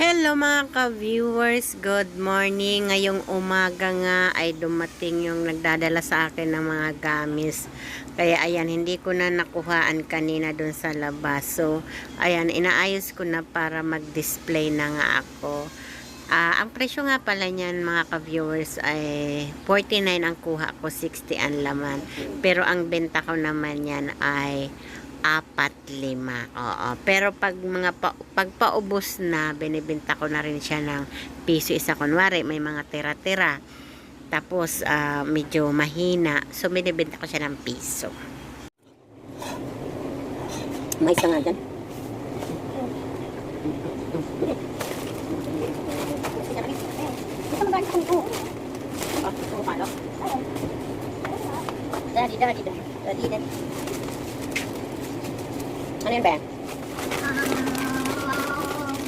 Hello mga ka-viewers, good morning. Ngayong umaga nga ay dumating yung nagdadala sa akin ng mga gamis. Kaya ayan, hindi ko na nakuhaan kanina dun sa labas. So, ayan, inaayos ko na para mag-display na nga ako. Ah, ang presyo nga pala niyan mga ka-viewers ay 49 ang kuha ko, 60 ang laman. Pero ang benta ko naman yan ay apat lima. Oo. Pero pag mga pa, pag paubos na, binibenta ko na rin siya ng piso isa. Kunwari, may mga tira-tira. Tapos, ah, medyo mahina. So, binibenta ko siya ng piso. May isa nga dyan. Daddy, daddy, daddy, daddy, daddy. Ano yun, Ben?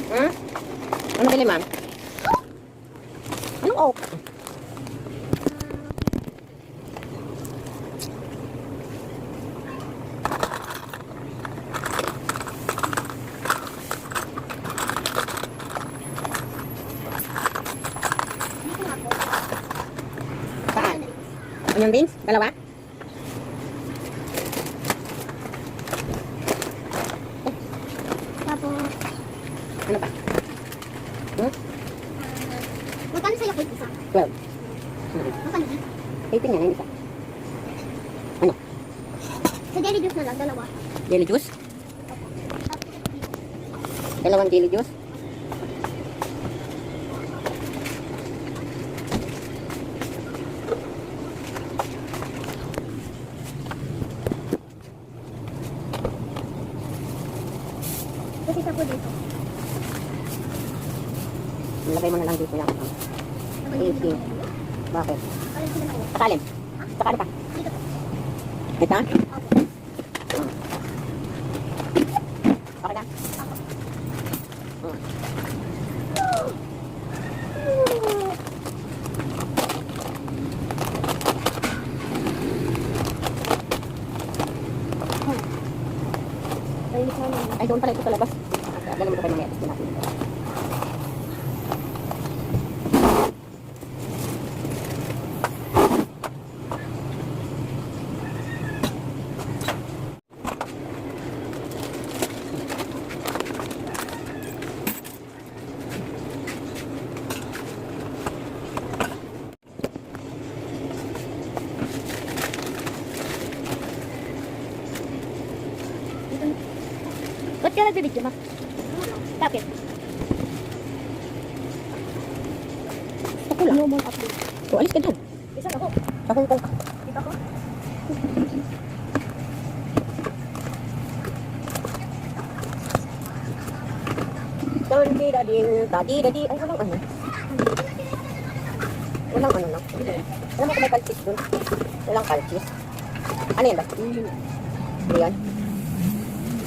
Hmm? Ano bili, ma'am? Anong oak? biết, Onion beans? Dalawa? Ano pa? magkano sa'yo kay isa? 12. Magkano di? 18 yan, yung isa. Sa daily juice na lang, dalawa. Jelly juice? Dalawang jelly juice? Kasi isa po dito. Lagay mo na lang dito yan. Easy. Bakit? Alin sila na Sa alin? Sa ano pa? Dito. Ito? Okay na? Amin. Ay, doon pala ito sa labas. Dala mo ito kayo mamaya. Ito natin. Ba't ka nagbibidyo, ma? Bakit? Ako lang. No more. O, alis ka dyan. Isa ako. Hong Kong. Dito ako. Dadi, dadi, dadi, dadi. Ay, walang ano. Walang ano lang. Alam mo kung may kalchis dun? Walang kalchis. Ano yan ba? Ano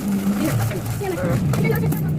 yan?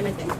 Load na ako. Ano din?